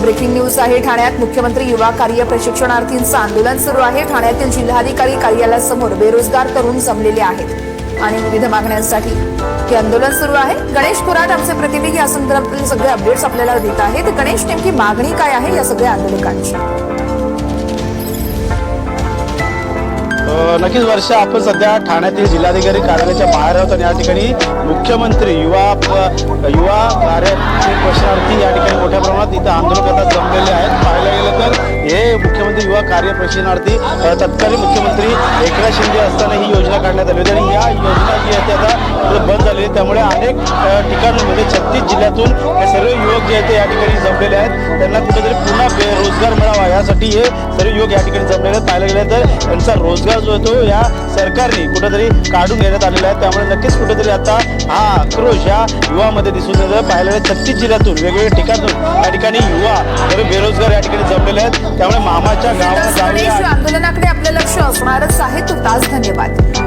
Breaking news आहे. ठाण्यात मुख्यमंत्री युवा कार्य प्रशिक्षणार्थींचं आंदोलन सुरू आहे. ठाण्यातील जिल्हाधिकारी कार्यालयासमोर बेरोजगार तरुण जमलेले आहेत. आणि विविध मागण्यांसाठी हे आंदोलन सुरू आहे. गणेश कुराट आमचे प्रतिनिधी या संदर्भातील सगळे अपडेट्स आपल्याला देत आहेत. गणेश नेमकी मागणी काय आहे या सगळ्या आंदोलकांची? नक्कीच वर्ष आपण सध्या ठाण्यातील जिल्हाधिकारी कार्यालयाच्या बाहेर आहोत आणि या ठिकाणी मुख्यमंत्री युवा युवा कार्य कार्याचे प्रश्नार्थी या ठिकाणी मोठ्या प्रमाणात इथं आंदोलन करतात जमलेले आहेत. पाहायला गेलं तर हे मुख्यमंत्री युवा कार्य प्रशिक्षणार्थी तत्कालीन मुख्यमंत्री एकनाथ शिंदे असताना ही योजना काढण्यात आली होती आणि या योजना जी आहे ती आता बंद झालेली आहे. त्यामुळे अनेक ठिकाणांमध्ये छत्तीस जिल्ह्यातून हे सर्व युवक जे आहेत ते या ठिकाणी जमलेले आहेत. त्यांना कुठेतरी पुन्हा बेरोजगार मिळावा यासाठी हे सर्व युवक या ठिकाणी जमलेले आहेत पाहायला गेलं तर त्यांचा रोजगार जो आहे तो या सरकारने कुठेतरी काढून घेण्यात आलेला आहे. त्यामुळे नक्कीच कुठेतरी आता हा आक्रोश या युवामध्ये दिसून येतो पाहायला गेलं छत्तीस जिल्ह्यातून वेगवेगळ्या ठिकाणातून या ठिकाणी युवा सर्व बेरोजगार या ठिकाणी जमलेले आहेत. त्यामुळे मामाच्या गावात आंदोलनाकडे आपलं लक्ष असणारच आहे. तुर्तास धन्यवाद.